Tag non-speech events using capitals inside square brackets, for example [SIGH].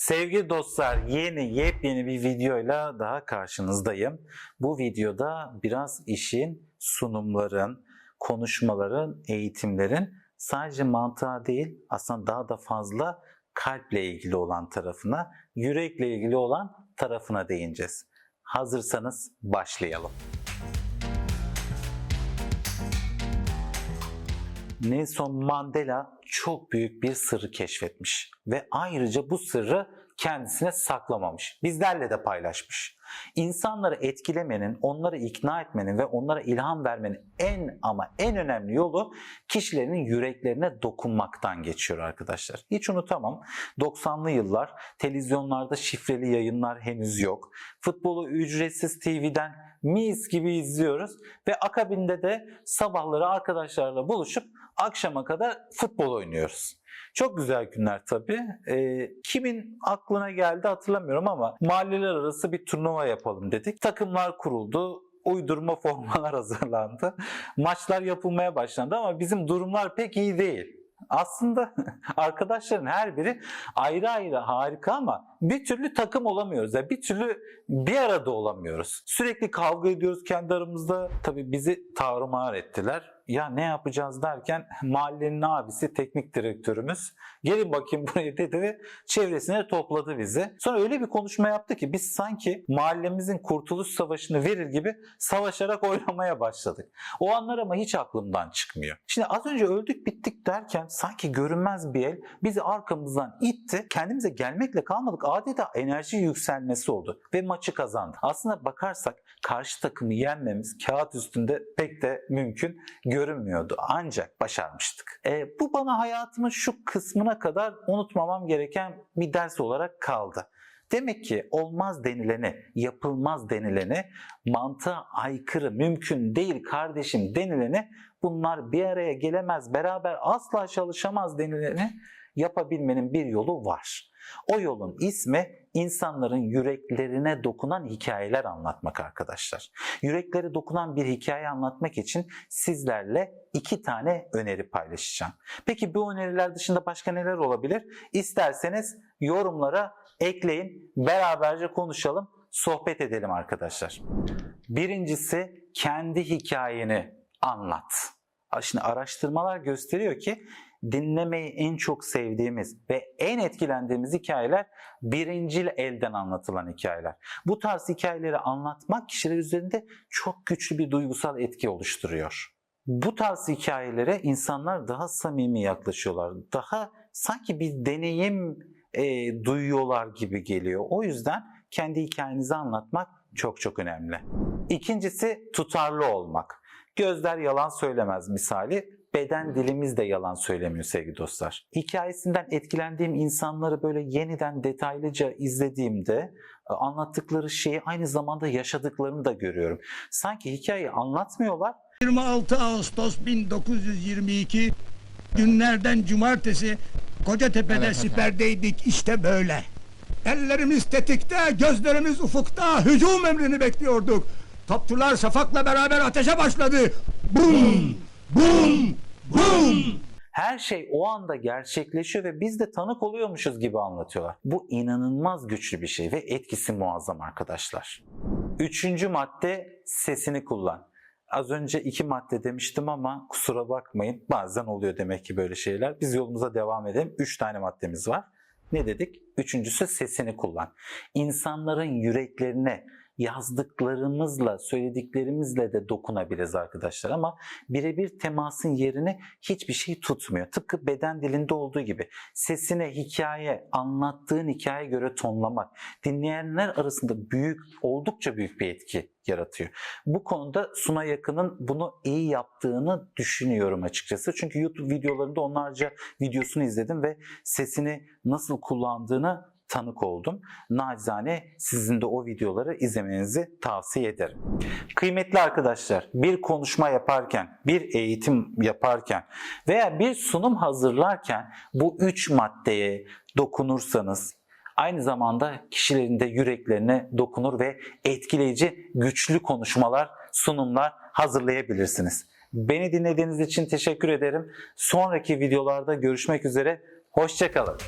Sevgili dostlar yeni yepyeni bir videoyla daha karşınızdayım. Bu videoda biraz işin sunumların, konuşmaların, eğitimlerin sadece mantığa değil aslında daha da fazla kalple ilgili olan tarafına, yürekle ilgili olan tarafına değineceğiz. Hazırsanız başlayalım. Nelson Mandela çok büyük bir sırrı keşfetmiş ve ayrıca bu sırrı kendisine saklamamış. Bizlerle de paylaşmış. İnsanları etkilemenin, onları ikna etmenin ve onlara ilham vermenin en ama en önemli yolu kişilerin yüreklerine dokunmaktan geçiyor arkadaşlar. Hiç unutamam. 90'lı yıllar televizyonlarda şifreli yayınlar henüz yok. Futbolu ücretsiz TV'den mis gibi izliyoruz ve akabinde de sabahları arkadaşlarla buluşup akşama kadar futbol oynuyoruz. Çok güzel günler tabii. Ee, kimin aklına geldi hatırlamıyorum ama mahalleler arası bir turnuva yapalım dedik. Takımlar kuruldu. Uydurma [LAUGHS] formalar hazırlandı. Maçlar yapılmaya başlandı ama bizim durumlar pek iyi değil. Aslında [LAUGHS] arkadaşların her biri ayrı ayrı harika ama bir türlü takım olamıyoruz. Yani bir türlü bir arada olamıyoruz. Sürekli kavga ediyoruz kendi aramızda. Tabii bizi tarumar ettiler. Ya ne yapacağız derken mahallenin abisi teknik direktörümüz gelin bakayım buraya dedi ve çevresine topladı bizi. Sonra öyle bir konuşma yaptı ki biz sanki mahallemizin kurtuluş savaşını verir gibi savaşarak oynamaya başladık. O anlar ama hiç aklımdan çıkmıyor. Şimdi az önce öldük bittik derken sanki görünmez bir el bizi arkamızdan itti. Kendimize gelmekle kalmadık adeta enerji yükselmesi oldu ve maçı kazandı. Aslında bakarsak karşı takımı yenmemiz kağıt üstünde pek de mümkün görünmüyordu. Ancak başarmıştık. E, bu bana hayatımın şu kısmına kadar unutmamam gereken bir ders olarak kaldı. Demek ki olmaz denileni, yapılmaz denileni, mantığa aykırı, mümkün değil kardeşim denileni bunlar bir araya gelemez, beraber asla çalışamaz denileni yapabilmenin bir yolu var. O yolun ismi insanların yüreklerine dokunan hikayeler anlatmak arkadaşlar. Yürekleri dokunan bir hikaye anlatmak için sizlerle iki tane öneri paylaşacağım. Peki bu öneriler dışında başka neler olabilir? İsterseniz yorumlara ekleyin, beraberce konuşalım, sohbet edelim arkadaşlar. Birincisi kendi hikayeni anlat. Şimdi araştırmalar gösteriyor ki dinlemeyi en çok sevdiğimiz ve en etkilendiğimiz hikayeler birincil elden anlatılan hikayeler. Bu tarz hikayeleri anlatmak kişiler üzerinde çok güçlü bir duygusal etki oluşturuyor. Bu tarz hikayelere insanlar daha samimi yaklaşıyorlar. Daha sanki bir deneyim e, duyuyorlar gibi geliyor. O yüzden kendi hikayenizi anlatmak çok çok önemli. İkincisi tutarlı olmak. Gözler yalan söylemez misali beden dilimiz de yalan söylemiyor sevgili dostlar. Hikayesinden etkilendiğim insanları böyle yeniden detaylıca izlediğimde anlattıkları şeyi aynı zamanda yaşadıklarını da görüyorum. Sanki hikayeyi anlatmıyorlar 26 Ağustos 1922 günlerden cumartesi Kocatepe'de siperdeydik işte böyle. Ellerimiz tetikte, gözlerimiz ufukta, hücum emrini bekliyorduk. Topçular şafakla beraber ateşe başladı. Bum! Bum! Bum! Her şey o anda gerçekleşiyor ve biz de tanık oluyormuşuz gibi anlatıyorlar. Bu inanılmaz güçlü bir şey ve etkisi muazzam arkadaşlar. Üçüncü madde sesini kullan. Az önce iki madde demiştim ama kusura bakmayın bazen oluyor demek ki böyle şeyler. Biz yolumuza devam edelim. Üç tane maddemiz var. Ne dedik? Üçüncüsü sesini kullan. İnsanların yüreklerine yazdıklarımızla, söylediklerimizle de dokunabiliriz arkadaşlar ama birebir temasın yerini hiçbir şey tutmuyor. Tıpkı beden dilinde olduğu gibi sesine hikaye, anlattığın hikaye göre tonlamak dinleyenler arasında büyük, oldukça büyük bir etki yaratıyor. Bu konuda Suna Yakın'ın bunu iyi yaptığını düşünüyorum açıkçası. Çünkü YouTube videolarında onlarca videosunu izledim ve sesini nasıl kullandığını tanık oldum. Nacizane sizin de o videoları izlemenizi tavsiye ederim. Kıymetli arkadaşlar, bir konuşma yaparken, bir eğitim yaparken veya bir sunum hazırlarken bu üç maddeye dokunursanız aynı zamanda kişilerin de yüreklerine dokunur ve etkileyici, güçlü konuşmalar, sunumlar hazırlayabilirsiniz. Beni dinlediğiniz için teşekkür ederim. Sonraki videolarda görüşmek üzere. Hoşçakalın.